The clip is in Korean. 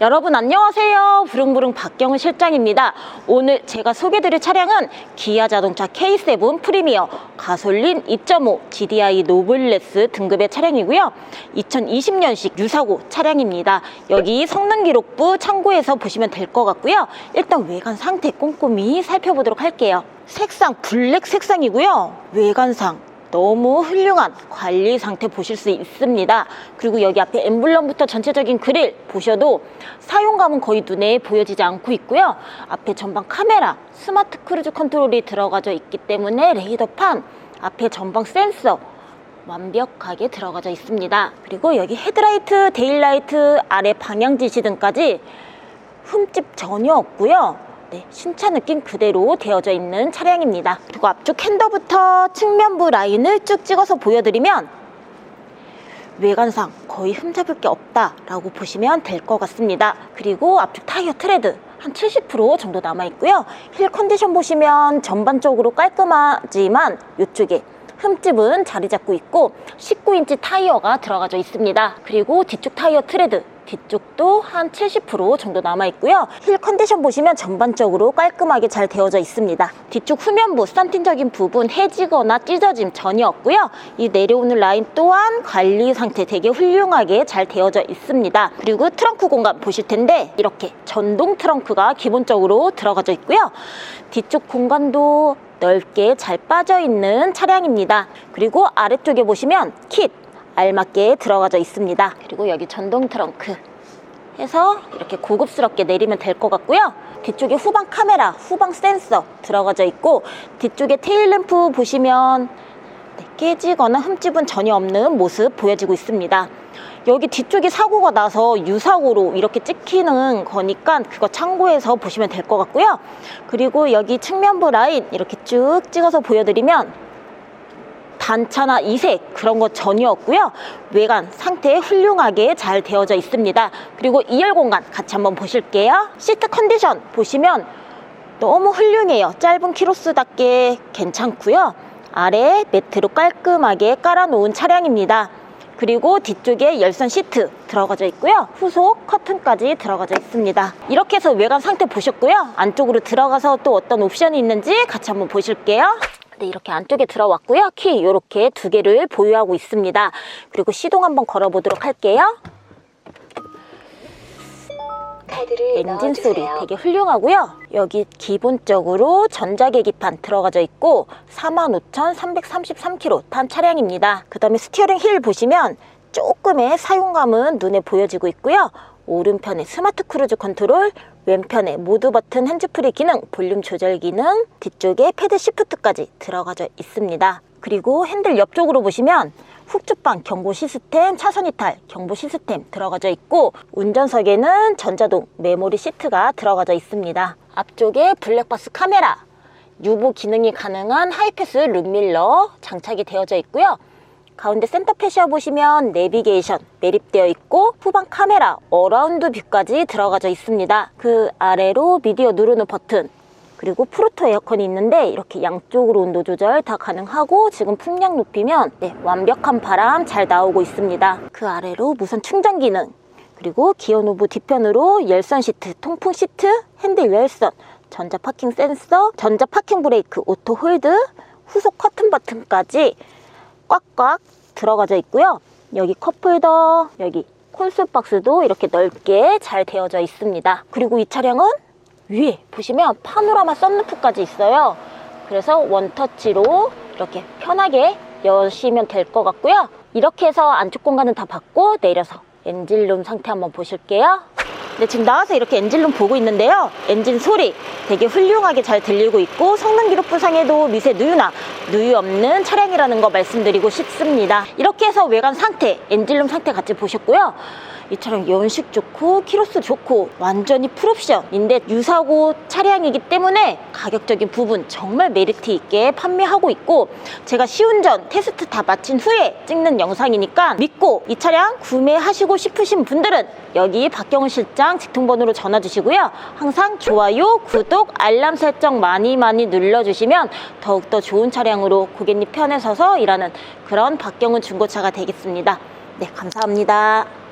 여러분 안녕하세요. 부릉부릉 박경은 실장입니다. 오늘 제가 소개드릴 차량은 기아 자동차 K7 프리미어 가솔린 2.5 GDI 노블레스 등급의 차량이고요. 2020년식 유사고 차량입니다. 여기 성능 기록부 참고해서 보시면 될 것 같고요. 일단 외관 상태 꼼꼼히 살펴보도록 할게요. 색상 블랙 색상이고요. 외관상 너무 훌륭한 관리 상태 보실 수 있습니다. 그리고 여기 앞에 엠블럼부터 전체적인 그릴 보셔도 사용감은 거의 눈에 보여지지 않고 있고요. 앞에 전방 카메라, 스마트 크루즈 컨트롤이 들어가져 있기 때문에 레이더판, 앞에 전방 센서 완벽하게 들어가져 있습니다. 그리고 여기 헤드라이트, 데일라이트, 아래 방향 지시 등까지 흠집 전혀 없고요. 네, 신차 느낌 그대로 되어져 있는 차량입니다. 그리고 앞쪽 핸더부터 측면부 라인을 쭉 찍어서 보여드리면 외관상 거의 흠잡을 게 없다라고 보시면 될 것 같습니다. 그리고 앞쪽 타이어 트레드 한 70% 정도 남아 있고요. 힐 컨디션 보시면 전반적으로 깔끔하지만 이쪽에 흠집은 자리 잡고 있고 19인치 타이어가 들어가져 있습니다. 그리고 뒤쪽 타이어 트레드 뒤쪽도 한 70% 정도 남아 있고요. 힐 컨디션 보시면 전반적으로 깔끔하게 잘 되어져 있습니다. 뒤쪽 후면부 썬팅적인 부분 해지거나 찢어짐 전혀 없고요. 이 내려오는 라인 또한 관리 상태 되게 훌륭하게 잘 되어져 있습니다. 그리고 트렁크 공간 보실 텐데 이렇게 전동 트렁크가 기본적으로 들어가져 있고요. 뒤쪽 공간도 넓게 잘 빠져 있는 차량입니다. 그리고 아래쪽에 보시면 킷 알맞게 들어가져 있습니다. 그리고 여기 전동 트렁크 해서 이렇게 고급스럽게 내리면 될 것 같고요. 뒤쪽에 후방 카메라, 후방 센서 들어가져 있고 뒤쪽에 테일 램프 보시면 네, 깨지거나 흠집은 전혀 없는 모습 보여지고 있습니다. 여기 뒤쪽에 사고가 나서 유사고로 이렇게 찍히는 거니까 그거 참고해서 보시면 될 것 같고요. 그리고 여기 측면부 라인 이렇게 쭉 찍어서 보여드리면 단차나 이색 그런 거 전혀 없고요. 외관 상태 훌륭하게 잘 되어져 있습니다. 그리고 2열 공간 같이 한번 보실게요. 시트 컨디션 보시면 너무 훌륭해요. 짧은 키로수답게 괜찮고요. 아래 매트로 깔끔하게 깔아놓은 차량입니다. 그리고 뒤쪽에 열선 시트 들어가져 있고요. 후속 커튼까지 들어가져 있습니다. 이렇게 해서 외관 상태 보셨고요. 안쪽으로 들어가서 또 어떤 옵션이 있는지 같이 한번 보실게요. 네, 이렇게 안쪽에 들어왔고요. 키 이렇게 두 개를 보유하고 있습니다. 그리고 시동 한번 걸어보도록 할게요. 엔진 소리 되게 훌륭하고요. 여기 기본적으로 전자계기판 들어가져 있고 45,333km 탄 차량입니다. 그 다음에 스티어링 힐 보시면 조금의 사용감은 눈에 보여지고 있고요. 오른편에 스마트 크루즈 컨트롤, 왼편에 모드 버튼 핸즈프리 기능, 볼륨 조절 기능, 뒤쪽에 패드 시프트까지 들어가져 있습니다. 그리고 핸들 옆쪽으로 보시면 훅주방 경보 시스템, 차선 이탈 경보 시스템 들어가져 있고 운전석에는 전자동 메모리 시트가 들어가져 있습니다. 앞쪽에 블랙박스 카메라, 유보 기능이 가능한 하이패스 룸밀러 장착이 되어져 있고요. 가운데 센터 패시아 보시면 내비게이션 매립되어 있고 후방 카메라 어라운드 뷰까지 들어가져 있습니다. 그 아래로 미디어 누르는 버튼 그리고 프로토 에어컨이 있는데 이렇게 양쪽으로 온도 조절 다 가능하고 지금 풍량 높이면 네, 완벽한 바람 잘 나오고 있습니다. 그 아래로 무선 충전 기능 그리고 기어 노브 뒤편으로 열선 시트, 통풍 시트, 핸들 열선, 전자 파킹 센서, 전자 파킹 브레이크, 오토 홀드, 후속 커튼 버튼까지 꽉꽉 들어가져 있고요. 여기 컵홀더, 여기 콘솔 박스도 이렇게 넓게 잘 되어져 있습니다. 그리고 이 차량은 위에 보시면 파노라마 썬루프까지 있어요. 그래서 원터치로 이렇게 편하게 여시면 될 것 같고요. 이렇게 해서 안쪽 공간은 다 받고 내려서 엔진룸 상태 한번 보실게요. 네, 지금 나와서 이렇게 엔진룸 보고 있는데요. 엔진 소리 되게 훌륭하게 잘 들리고 있고 성능 기록부상에도 미세 누유나 누유 없는 차량이라는 거 말씀드리고 싶습니다. 이렇게 해서 외관 상태, 엔진룸 상태 같이 보셨고요. 이 차량 연식 좋고 키로수 좋고 완전히 풀옵션인데 유사고 차량이기 때문에 가격적인 부분 정말 메리트 있게 판매하고 있고 제가 시운전 테스트 다 마친 후에 찍는 영상이니까 믿고 이 차량 구매하시고 싶으신 분들은 여기 박경훈 실장 직통번호로 전화 주시고요. 항상 좋아요, 구독, 알람 설정 많이 많이 눌러주시면 더욱더 좋은 차량으로 고객님 편에 서서 일하는 그런 박경훈 중고차가 되겠습니다. 네, 감사합니다.